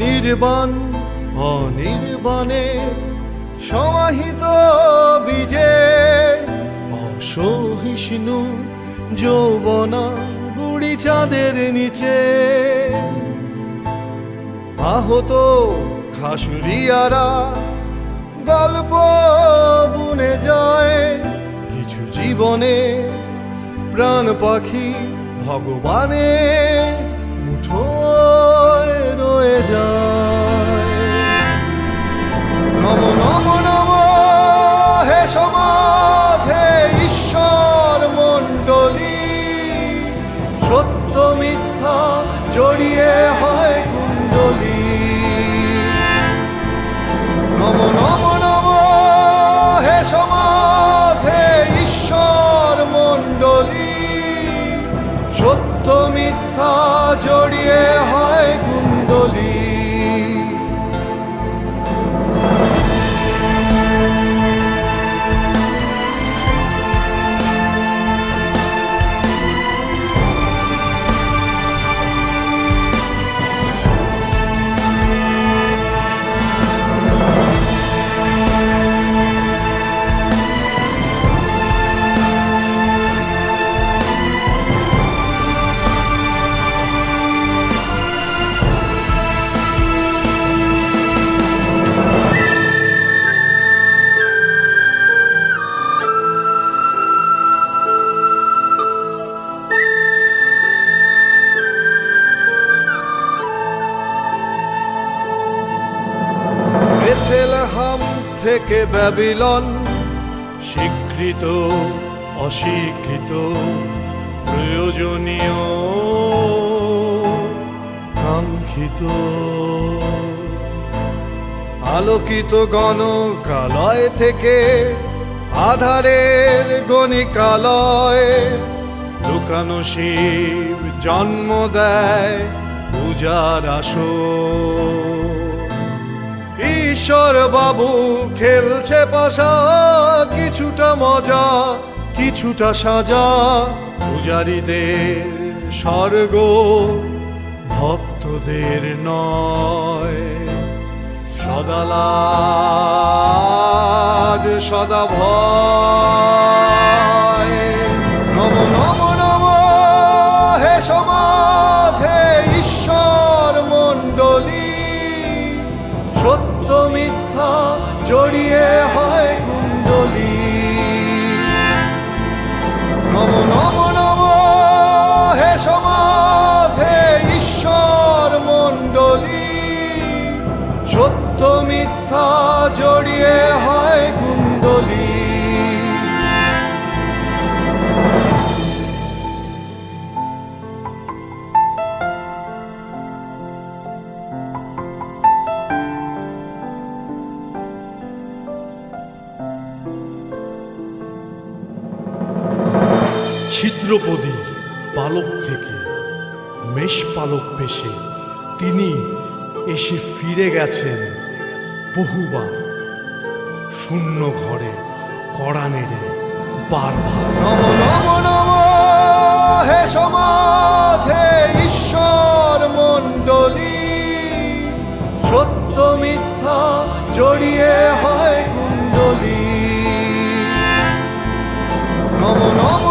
নির্বাণ, অনির্বাণে সমাহিত বীজে অসহিষ্ণু যৌবনা বুড়ি চাঁদের নিচে। আহত খাসুরিয়ারা গল্প বুনে যায় কিছু জীবনে, প্রাণ পাখি ভগবানে রয়ে যায়। নম নম নম, হে সমাজ, হে ঈশ্বর মণ্ডলী। সত্য মিথ্যা জড়িয়ে হয় কুণ্ডলী। নম নম নম, হে সমাজ, হে ঈশ্বর মণ্ডলী। সত্য মিথ্যা জড়িয়ে থেকে ব্যাবিলন স্বীকৃত, অস্বীকৃত, প্রয়োজনীয়, কাঙ্ক্ষিত। আলোকিত গণকালয় থেকে আধারের গণিকালয়, লুকানো শিব জন্ম দেয় পূজার আসর। ঈশ্বর বাবু খেলছে পাশা, কিছুটা মজা, কিছুটা সাজা। পূজারীদের স্বর্গ ভক্তদের নয়। সদালাদ সদা ভয়। সত্য মিথ্যা জড়িয়ে হয় কুণ্ডলী। ছিদ্রপদী পালক থেকে মেষ পালক পেশে তিনি এসে ফিরে গেছেন। বহুবার। শূন্য ঘরে কড়া নেড়ে বারবার। নম নম নম, হে সমাজ, হে ঈশ্বর মণ্ডলী। সত্য মিথ্যা জড়িয়ে হয় কুণ্ডলী। নম নম